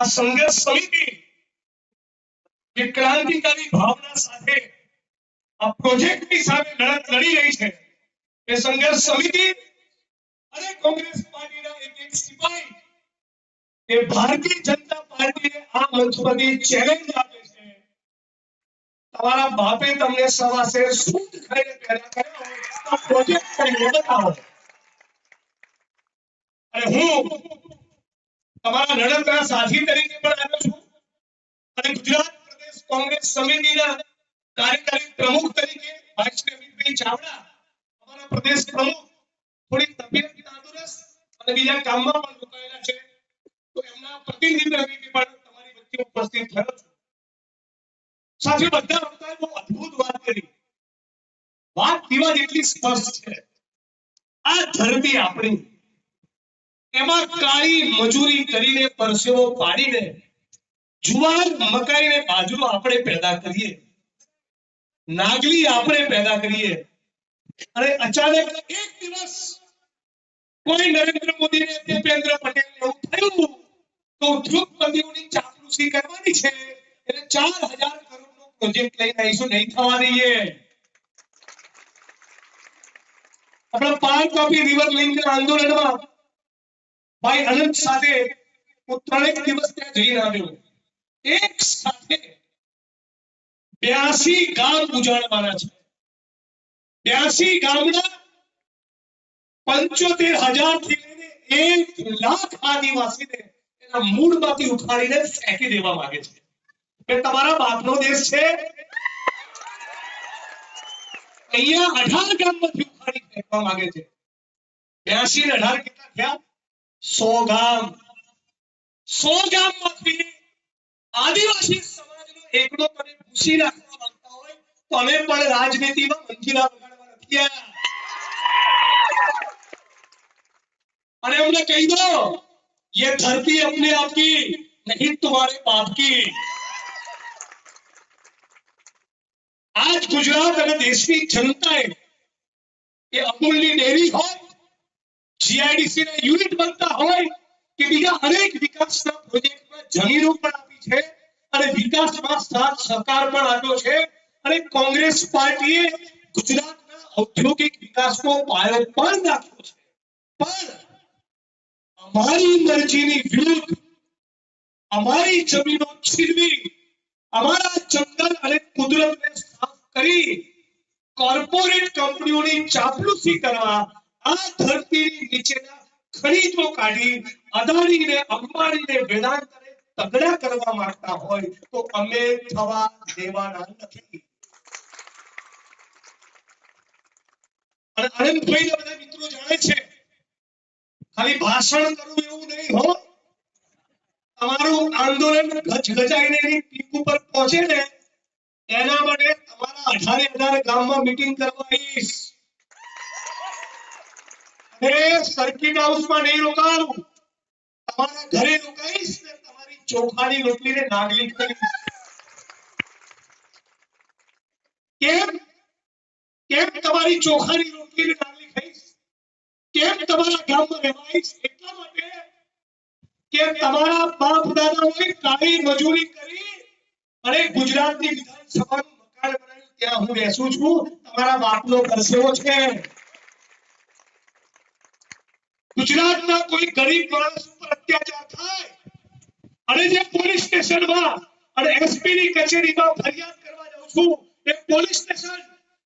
આ સંઘર્ષ સમિતિ જે ક્રાંતિકારી ભાવના સાથે આ પ્રોજેક્ટની સામે લડત લડી રહી છે, એ સંઘર્ષ સમિતિ અને કોંગ્રેસ પાર્ટીના એક એક સિપાહી એ ભારતીય જનતા પાર્ટીને આ મંચ પરથી ચેલેન્જ આપે છે. તમારા બાપે તમને સવાસે સૂટ ખાઈને પેદા કર્યો પ્રોજેક્ટ કરીને બતાવો. અને હું તમારા નડતના સાથી તરીકે પણ આવ્યો છું. અને ગુજરાત પ્રદેશ કોંગ્રેસ સમિતિના કાર્યકારી પ્રમુખ તરીકે ભાઈ શ્રી અમિતભાઈ ચાવડા અમારા પ્રદેશ પ્રમુખ, થોડી તબિયત તંદુરસ્ત અને બીજા કામમાં પણ રોકાયેલા છે. તો એમના પ્રતિનિધિ તરીકે પણ તમારી વચ્ચે ઉપસ્થિત થયો છું. સાથે બધા વક્તાએ બહુ અદ્ભુત વાત કરી. વાત વિવાદ એટલી સ્પષ્ટ છે. આ ધરતી આપણી એમાં કાળી મજૂરી કરીને પરસેવો પાડીને, જુવાર મકાઈને બાજરો આપણે પેદા કરીએ. નાગલી આપણે પેદા કરીએ. અને અચાનક એક દિવસ કોઈ નરેન્દ્ર મોદી ને ભૂપેન્દ્ર પટેલ એવું થયું તો ઉદ્યોગપતિઓની ચાપલુસી કરવાની છે. એટલે ચાર હજાર કરોડ નો પ્રોજેક્ટ લઈને આવીશું, નહીં થવા દઈએ આપણા પાન કોપી રિવર લિંક આંદોલનમાં ભાઈ અનંત સાથે હું ત્રણેક દિવસ ત્યાં જઈને આવ્યો એક સાથે બ્યાસી ગામ ઉજાડવાના છે બ્યાસી ગામના પંચોતેર હજારથી લઈને એક લાખ આદિવાસીને એના મૂળમાંથી ઉખાડીને ફેંકી દેવા માંગે છે એ તમારા બાપનો દેશ છે અહીંયા અઢાર ગામમાંથી ઉખાડી ફેંકવા માંગે છે બ્યાસી ને અઢાર કેટલા થયા સો ગામ સો ગામમાંથી આદિવાસી સમાજનો એકડો તમે ભૂસી નાખવા માંગતા હોય તો અમે પણ રાજનીતિમાં મંજીરા વગાડવા નથી આવ્યા અને અમને કહી દો ये धरती अपने आप की नहीं तुम्हारे बाप की આજ ગુજરાત અને દેશની જનતાએ એ અમૂલની ડેરી હોય જીઆઈડીસી ના યુનિટ બનતા હોય કે બીજા અનેક વિકાસના પ્રોજેક્ટમાં જમીનો પણ આપી છે અને વિકાસમાં સાથ સહકાર પણ આપ્યો છે અને કોંગ્રેસ પાર્ટીએ ગુજરાતના ઔદ્યોગિક વિકાસનો પાયો પણ નાખ્યો છે. પણ અમારી મરજીની વિરુદ્ધ અમારી જમીનો છીનવી, અમારા જંગલ અને કુદરતને સાફ કરી કોર્પોરેટ કંપનીઓની ચાપલુસી કરવા આ ધરતીની નીચેના ખનીજો કાઢી અદાણીને, અંબાણીને વેદાંતને તગડા કરવા માંગતા હોય તો અમે થવા દેવાના નથી. અને આનંદભાઈ બધા મિત્રો જાણે છે, ખાલી ભાષણ કરવું એવું નહીં હો. તમારું આંદોલન ગજગજાઈને એની પીક ઉપર પહોંચે ને, એના માટે તમારા અઢારે અઢાર ગામમાં મીટિંગ કરવા આવીશ. અને સર્કિટ હાઉસમાં નહીં રોકાવું તમારા ઘરે રોકાઈશ ને તમારી ચોખાની રોટલીને નાગલી કરીશ કેમ? કેમ તમારી ચોખાની રોટલીને નાગલી ખાઈશ? કેમ તમારા ગામમાં રહેવાઈશ? એટલા માટે કે તમારા બાપ દાદાઓએ કાળી મજૂરી કરી અને ગુજરાતની વિધાનસભાનું મકાન બનાવ્યું. ત્યાં હું બેસું છું. તમારા બાપનો પરસેવો છે. ગુજરાતના કોઈ ગરીબ માણસ ઉપર અત્યાચાર થાય અને જે પોલીસ સ્ટેશનમાં અને એસપી ની કચેરીમાં ફરિયાદ કરવા જાઉં છું એ પોલીસ સ્ટેશન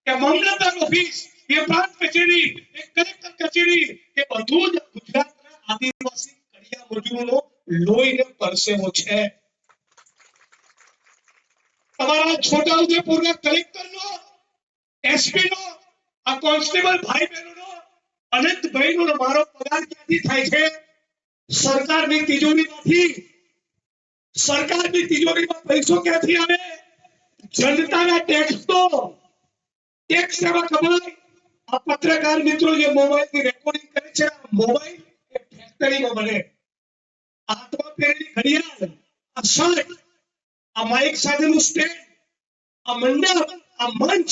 કે મામલતદાર ઓફિસ એ પ્રાંત કચેરી એ કલેક્ટર કચેરી એ બધું જ ગુજરાતના આદિવાસી કડિયા મજૂરોનો લોહીને પરસેવો છે તમારા છોટાઉદેપુરના કલેક્ટરનો એસપી નો આ કોન્સ્ટેબલ ભાઈ બહેનોનો અનંતભાઈનો નો મારો પગાર ક્યાંથી થાય છે? સરકારની તિજોરીમાંથી. સરકારની તિજોરીમાં પૈસો ક્યાંથી આવે? જનતાના ટેક્સનો ટેક્સ એમાં કમાય આ પત્રકાર મિત્રો જે મોબાઈલની રેકોર્ડિંગ કરે છે, આ મોબાઈલ એ ફેક્ટરીમાં બને. હાથમાં પહેરેલી ઘડિયાળ, આ શર્ટ, આ માઇક સાથેનું સ્ટેન્ડ આ મંડપ, આ મંચ,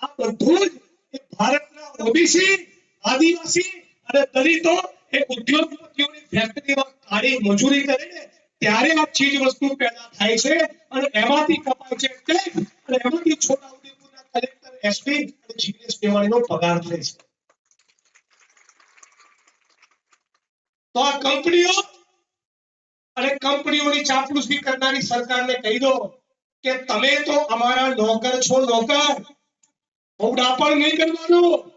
આ બધું જ ભારતના ઓબીસી આદિવાસી અને દલિતો એ ઉદ્યોગપતિઓની ફેક્ટરીમાં કાળી મજૂરી કરીને ત્યારે આ ચીજ વસ્તુ પેદા થાય છે અને એમાંથી કપાય છે ટેક્સ અને એમાંથી છોટાઉદેપુરના કલેક્ટર એસપી અને જીએસ મેવાણીનો પગાર થાય છે. તો આ કંપનીઓ અને કંપનીઓની ચાપલુસી કરનારી સરકારને કહી દો કે તમે તો અમારા નોકર છો નોકર. બહુ ડાપણ નહીં કરવાનું.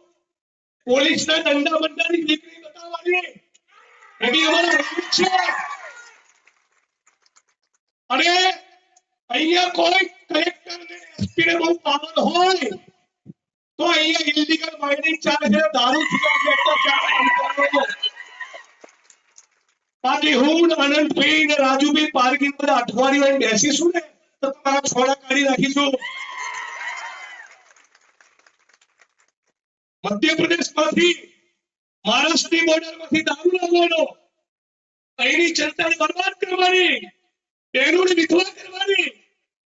પોલીસના દંડા બંડાની દીકરી બતાવવાની. અને અહીંયા કોઈ કલેક્ટર ને એસપી ને બહુ પાવર હોય, તો અહીંયા ઇલીગલ માઇનિંગ ચાલે દારૂ છૂટા બાકી હું અનંતભાઈ ને રાજુભાઈ પાર્કિંગ પર અઠવાડિયું બેસીશું ને, તો તમારા છોડા કાઢી નાખીશું. મધ્યપ્રદેશમાંથી મહારાષ્ટ્રની બોર્ડરમાંથી દારૂ લાવવાનો. અહીંની જનતાને બરબાદ કરવાની. બહેનોને વિધવા કરવાની.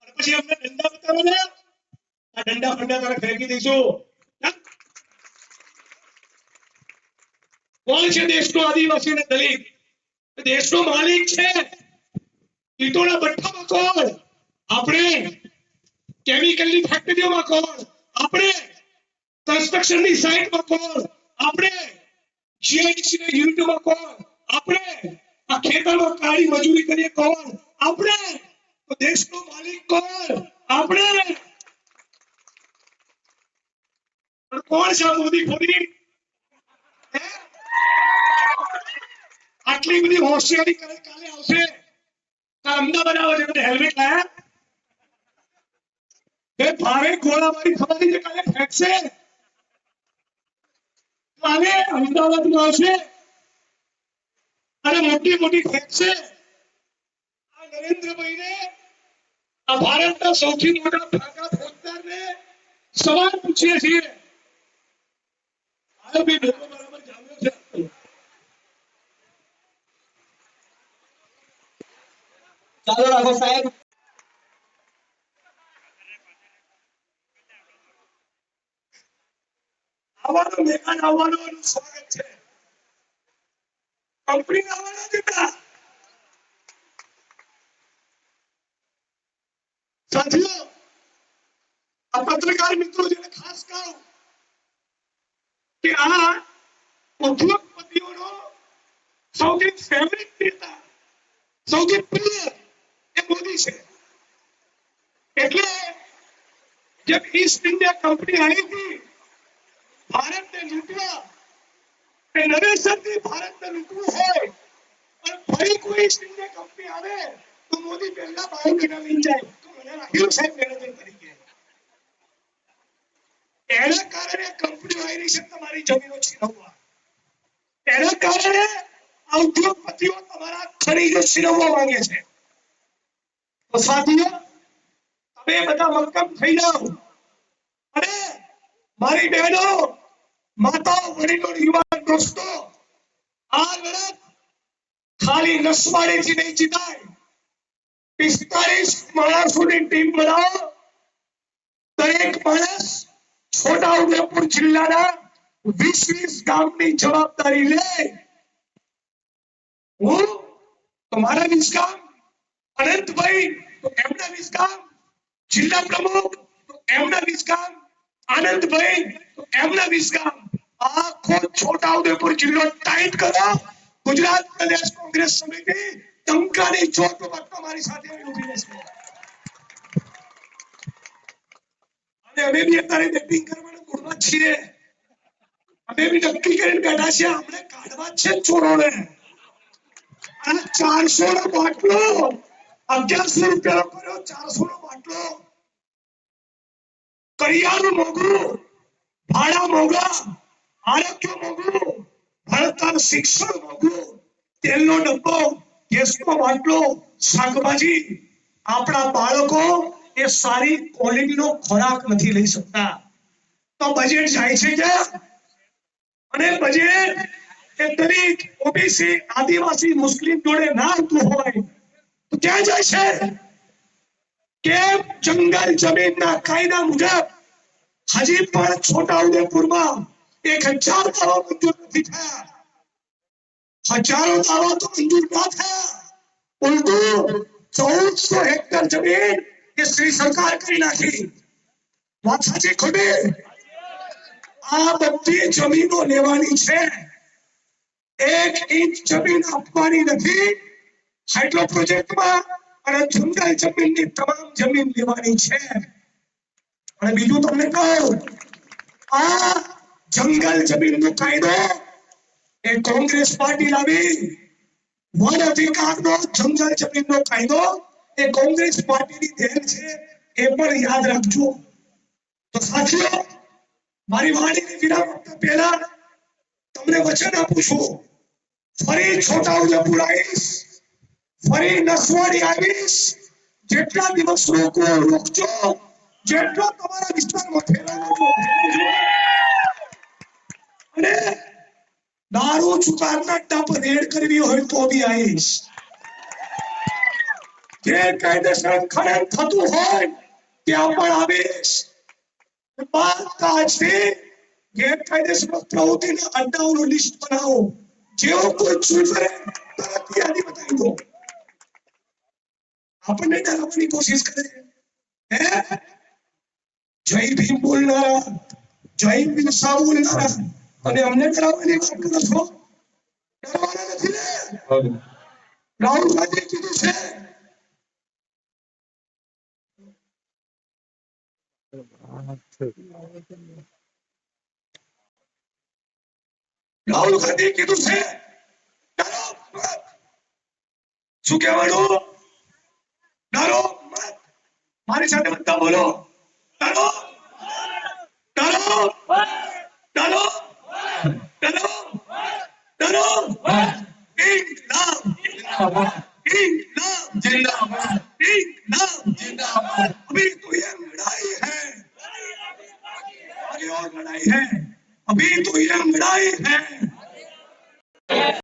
અને પછી અમને દંડા બતાવવાના આ દંડા ફંડા તારે ફેંકી દઈશું. કોણ છે દેશનો આદિવાસી અને દલિત? દેશનો માલિક છે. ઈંટોના ભઠ્ઠામાં કોણ આપણે કેમિકલની ફેક્ટરીઓમાં કોણ? આપણે. કન્સ્ટ્રક્શનની સાઇટમાં કોણ? આપણે. જીઆઈડીસી ના યુનિટમાં કોણ? આપણે. આ ખેતરમાં કાળી મજૂરી કરીએ કોણ? આપણે. દેશનો માલિક કોણ? આપણે. કોણ છે મોદી ખોદી આટલી બધી હોશિયારી કરે કાલે આવશે. અમદાવાદ આવે છે બધા હેલ્મેટ લાયા. બે ભારે ગોળાબારી થવાની છે, કાલે ફેંકશે. કાલે અમદાવાદમાં છે અને મોટી મોટી ફેંકશે આ નરેન્દ્રભાઈને આ ભારતના સૌથી મોટા ફાકા ફોજદારને સવાલ પૂછીએ છીએ. આયો બી ડોકો બરાબર જામ્યો છે. ચાલો રાખો સાહેબ આવવાનો મહેમાન આવવાનો એનું સ્વાગત છે કંપની આવવાના જ હતા સાથીઓ આ પત્રકાર મિત્રો જેને ખાસ કહું કે આ ઉદ્યોગપતિઓનો સૌથી ફેવરિટ નેતા સૌથી પ્રિય એ મોદી છે એટલે જબ ઈસ્ટ ઇન્ડિયા કંપની આવી હતી ભારતને લૂંટવા. એ નરેશનથી ભારતને લૂંટવું હોય. અને ફરી કોઈ ઈસ્ટ કંપની આવે તો મોદી પહેલા બાયોડેટા લઈને જાય. તો મને રાખ્યું સાહેબ મેનેજર તરીકે. એના કારણે કંપનીઓ આવી તમારી જમીનો છીનવવા. એના કારણે આ ઉદ્યોગપતિઓ તમારા ખનીજો છીનવવા માંગે છે. તો સાથીઓ, તમે બધા મક્કમ થઈ જાઓ. અને મારી બહેનો માતાઓ વડીલો યુવાન દોસ્તો, આ લડત ખાલી નસવાડેથી નહીં જીતાય. પિસ્તાલીસ માણસોની ટીમ બનાવો. દરેક માણસ છોટા ઉદેપુર જિલ્લાના વીસ વીસ ગામની જવાબદારી લે. હું તમારા મારા વીસ ગામ અનંતભાઈ એમના વીસ જિલ્લા પ્રમુખ એમના વીસ આનંદભાઈ એમના વીસ આખો છોટા ઉદેપુર જિલ્લો ટાઈટ કરો. ગુજરાત પ્રદેશ કોંગ્રેસ સમિતિ ટંકાની ચોટ પર તમારી સાથે ઊભી રહેશે. અને અમે બી અત્યારે બેટિંગ કરવાના મૂડમાં છીએ. અમે બી નક્કી કરીને બેઠા છીએ આપણે કાઢવા છે ચોરોને અને ચારસો નો બાટલો, અગિયારસો રૂપિયાનો કર્યો, ચારસો નો બાટલો. કરિયાનું મોંઘું ભાડા મોંઘા આરોગ્ય મોંઘું ભણતર શિક્ષણ મોંઘું તેલનો ડબ્બો, ગેસનો બાટલો, શાકભાજી, આપણા બાળકો એ સારી ક્વોલિટીનો ખોરાક નથી લઈ શકતા. તો બજેટ જાય છે ક્યાં અને બજેટ એ દલિત ઓબીસી, આદિવાસી, મુસ્લિમ જોડે ના આવતું હોય, તો ક્યાં જાય છે? કેમ જંગલ જમીનના કાયદા મુજબ હજી પણ છોટાઉદેપુરમાં એક હજાર દાવા મંજૂર નથી થયા? હજારો દાવા તો મંજૂર ના થયા? ઉલટું ચૌદસો હેક્ટર જમીન એ શ્રી સરકાર કરી નાખી. વાત સાચી આ બધી જમીનો લેવાની છે. એક ઇંચ જમીન આપવાની નથી. હાઇડ્રો પ્રોજેક્ટમાં અને જંગલ જમીનની તમામ જમીન લેવાની છે. અને બીજું તમને કહું, આ જંગલ જમીનનો કાયદો એ કોંગ્રેસ પાર્ટી લાવી. વન અધિકારનો જંગલ જમીનનો કાયદો એ કોંગ્રેસ પાર્ટીની દેન છે એ પણ યાદ રાખજો. તો સાથીઓ, મારી વાણીની વિરામ આપતા પહેલા તમને વચન આપું છું. ફરી છોટાઉદેપુર આવીશ. ફરી નસવાડી આવીશ. જેટલા દિવસ રોકો, રોકજો. જેટલો તમારા વિસ્તારમાં ફેલાવો અને દારૂ છુકારના અડ્ડા રેડ કરવી હોય તો બી આવીશ. ગેરકાયદેસર ખનન થતું હોય, ત્યાં પણ આવીશ. બાદથી ગેરકાયદેસર પ્રવૃત્તિના અડ્ડાઓનું લિસ્ટ બનાવો. જેવો કોઈ છૂટ કરે તરત યાદી બતાવી દો. આપણને ડરાવવાની કોશિશ કરે હે? જય ભીમ બોલનારા જય બિરસા બોલનારા અને અમને ડરાવવાની વાત કરો છો? ડરવાના નથી ને? રાહુલ ગાંધી કીધું છે. રાહુલ ગાંધી કીધું છે. શું કહેવાનું? ડરો મત. મારી સાથે બધા બોલો ડરો ડરો ડરો ડરો ડરો ઇન્કલાબ ઇન્કલાબ जिंदाबाद इनकलाब जिंदाबाद अभी तो ये लड़ाई है आगे और लड़ाई है अभी तो ये लड़ाई है